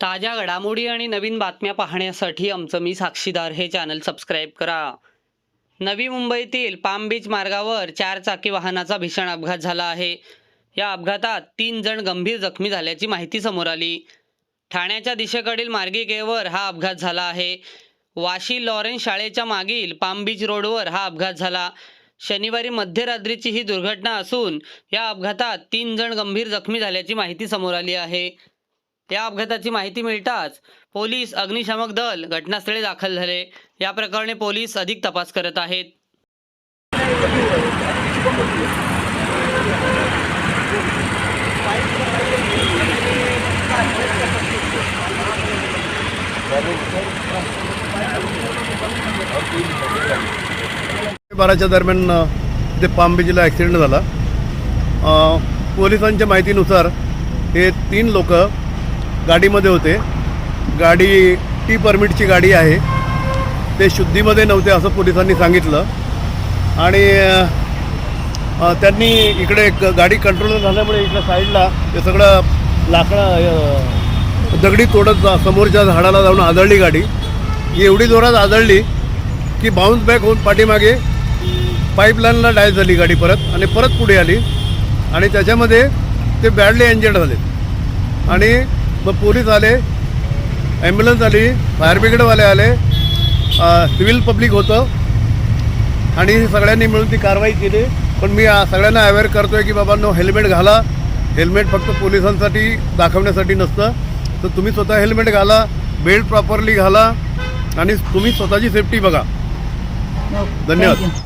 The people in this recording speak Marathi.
ताज्या घडामोडी आणि नवीन बातम्या पाहण्यासाठी आमचं मी साक्षीदार. हे चॅनल सबस्क्राईब करा. नवी मुंबईतील पाम बीच मार्गावर चार चाकी वाहनाचा भीषण अपघात झाला आहे. या अपघातात तीन जण गंभीर जखमी झाल्याची माहिती समोर आली. ठाण्याच्या दिशेकडील मार्गिकेवर हा अपघात झाला आहे. वाशी लॉरेन्स शाळेच्या मागील पाम बीच रोडवर हा अपघात झाला. शनिवारी मध्यरात्रीची ही दुर्घटना असून या अपघातात तीन जण गंभीर जखमी झाल्याची माहिती समोर आली आहे. त्या अपघाताची माहिती मिळताच पोलीस अग्निशामक दल घटनास्थळी दाखल झाले. या प्रकरणी पोलीस अधिक तपास करत आहेत. बाराच्या दरम्यान ते इथे ॲक्सिडेंट झाला. पोलिसांच्या माहितीनुसार हे तीन लोक गाडीमध्ये होते. गाडी टी परमिटची गाडी आहे. ते शुद्धीमध्ये नव्हते असं पोलिसांनी सांगितलं. आणि त्यांनी इकडे एक गाडी कंट्रोल झाल्यामुळे इकडं साईडला ते सगळं लाकडं दगडी तोडत जा- समोरच्या झाडाला जाऊन आदळली गाडी. ही एवढी जोरात आदळली की बाउन्स बॅक होऊन पाठीमागे पाईपलाईनला डाय झाली गाडी परत आणि परत पुढे आली. आणि त्याच्यामध्ये ते बॅडली इंजर्ड झाले. आणि मग पोलीस आले ॲम्ब्युलन्स आली फायर ब्रिगेडवाले आले सिव्हिल पब्लिक होतं. आणि सगळ्यांनी मिळून ती कारवाई केली. पण मी सगळ्यांना अवेअर करतोय की बाबांनो हेल्मेट घाला. हेल्मेट फक्त पोलिसांसाठी दाखवण्यासाठी नसतं. तर तुम्ही स्वतः हेल्मेट घाला बेल्ट प्रॉपरली घाला आणि तुम्ही स्वतःची सेफ्टी बघा. धन्यवाद.